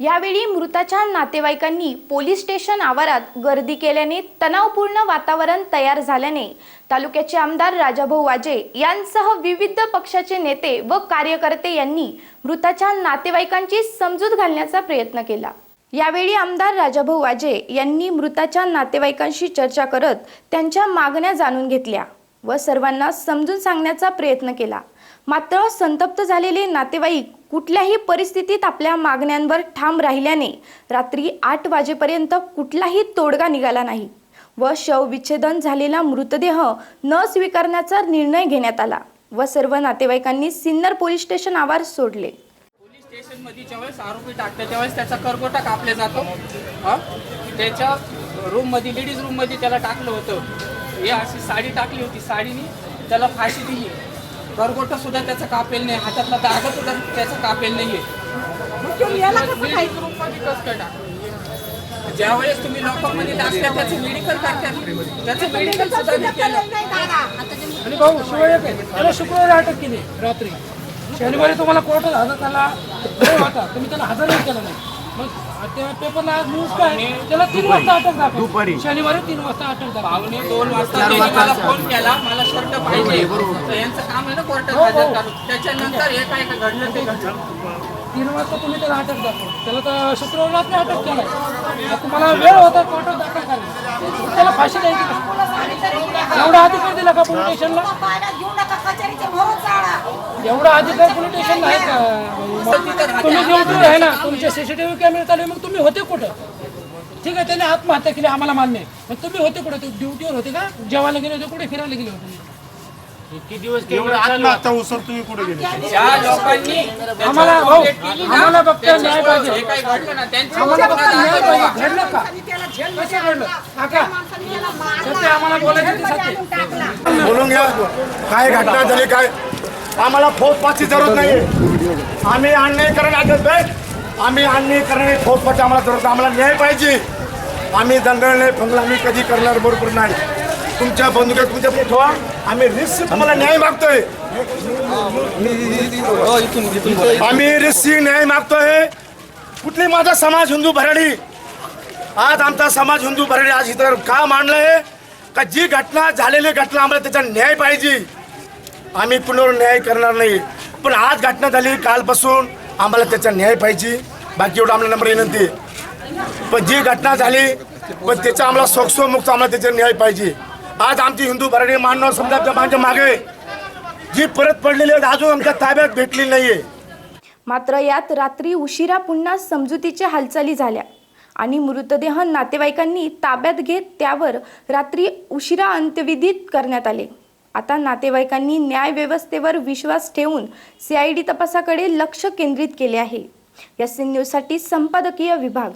यावेळी मृताच्या नातेवाईकांनी police station आवारात गर्दी केल्याने तणावपूर्ण वातावरण तयार झाल्याने तालुक्याचे आमदार राजाभाऊ वाजे यांसह विविध पक्षाचे नेते व कार्यकर्ते यांनी मृताच्या नातेवाईकांची समजूत घालण्याचा प्रयत्न केला. यावेळी आमदार राजाभाऊ वाजे यांनी मृताच्या नातेवाईकांशी चर्चा करत त्यांच्या मागण्या जाणून घेतल्या व सर्वांना समजून सांगण्याचा प्रयत्न केला. मात्र संतप्त झालेले नातेवाईक कुठल्याही परिस्थितीत आपल्या मागण्यांवर ठाम राहिल्याने रात्री आठ वाजेपर्यंत कुठलाही तोडगा निघाला नाही व शवविच्छेदन झालेला मृतदेह न स्वीकारण्याचा निर्णय घेण्यात आला व सर्व नातेवाईकांनी सिन्नर पोलीस स्टेशन आवार सोडले. पोलीस स्टेशनमध्ये ज्यावेळेस आरोपी टाकते त्यावेळेस त्याचा करगोटा कापला जातो. हा? त्याच्या रूममध्ये लेडीज रूममध्ये त्याला टाकलं होतं. हे अशी साडी टाकली होती साडीने त्याला फाशी दिली. करगोटा सुद्धा त्याचा कापेल नाही हातातला दागा सुद्धा त्याचा कापेल नाहीये. ज्यावेळेस तुम्ही लॉकअपमध्ये टाकता त्याचं मेडिकल टाकतात त्याचं मेडिकल सुद्धा नाही केलं आणि भाऊ शिवाय एक आहे. त्याला शुक्रवारी अटक केली रात्री. शनिवारी तुम्हाला कोर्टात हजर त्याला होता तुम्ही त्याला हजरही केला नाही. मग त्या पेपरला आज न्यूज काय? त्याला तीन वाजता अटक दाखवली शनिवारी तीन वाजता अटक दाखवली दोन वाजता त्यांनी मला फोन केला. मला शर्ट पाहिजे. तर यांचं काम आहे ना कोर्टात हजर करून त्याच्यानंतर हे काय काय घडलं ते घडलं. तीन वाजता तुम्ही त्याला अटक दाखवली त्याला तर अटक आता तुम्हाला वेळ होता कोर्टात दाखल करायला. त्याला फाशी द्यायची? एवढा अधिकार दिला का पोलीस स्टेशनला एवढा अधिकार पोलीस स्टेशनला आहे का? तुम्ही ड्युटीवर आहे ना तुमचे सीसीटीव्ही कॅमेरे चालू मग तुम्ही होते कुठं? ठीक आहे त्याने आत्महत्या केली आम्हाला मान्य आहे. पण तुम्ही होते कुठे? ड्युटीवर होते का? जेवायला गेले होते कुठे फिरायला गेले होते? एवढं आत्महत्या उसर तुम्ही कुठे गेले? ज्या लोकांनी आम्हाला भाऊ आम्हाला फक्त न्याय पाहिजे. हे काय घडलं ना त्यांची आम्हाला फक्त न्याय पाहिजे. घडलं का? घडलं काका. सत्य आम्हाला बोलायचं सत्य? बोलून घ्या. काय घटना झाली काय? आम्हाला फौजपाची जरूरत नाही. आम्ही अन्याय करण्यात नाही आम्ही अन्याय करणे फौजपाची आम्हाला जरूर आम्हाला न्याय पाहिजे. आम्ही दंगल नाही फंगल आम्ही कधी करणार बरोबर नाही. तुमच्या बंधुक्यात तुमच्यापुढे ठेवा. आम्ही रिस्क तुम्हाला न्याय मागतोय. आम्ही रिस्क न्याय मागतोय. कुठली माझा समाज हिंदू भराडी? आज आमचा समाज हिंदू भराडी आज इतर का मांडलंय का जी घटना झालेली घटना आम्हाला त्याचा न्याय पाहिजे आम्ही पुनर्न्याय करणार नाही. पण आज घटना झाली कालपासून आम्हाला त्याचा न्याय पाहिजे. बाकी एवढं आम्हाला नंबर विनंती पण जी घटना झाली पण त्याचा आम्हाला सोक्सो मुक्त आम्हाला त्याचा न्याय पाहिजे. आज आमची हिंदू भराडी मानव समजा माझ्या मागे जी परत पडलेली आहेत अजून आमच्या ताब्यात भेटली नाहीये. मात्र यात रात्री उशिरा पुन्हा समजुतीच्या हालचाली झाल्या. आणि मृतदेह नातेवाईकांनी ताब्यात घेत त्यावर रात्री उशिरा अंत्यविधित करण्यात आले. आता नातेवाईकांनी न्याय व्यवस्थेवर विश्वास ठेवून सीआयडी तपासाकडे लक्ष केंद्रित केले आहे. या न्यूजसाठी संपादकीय विभाग.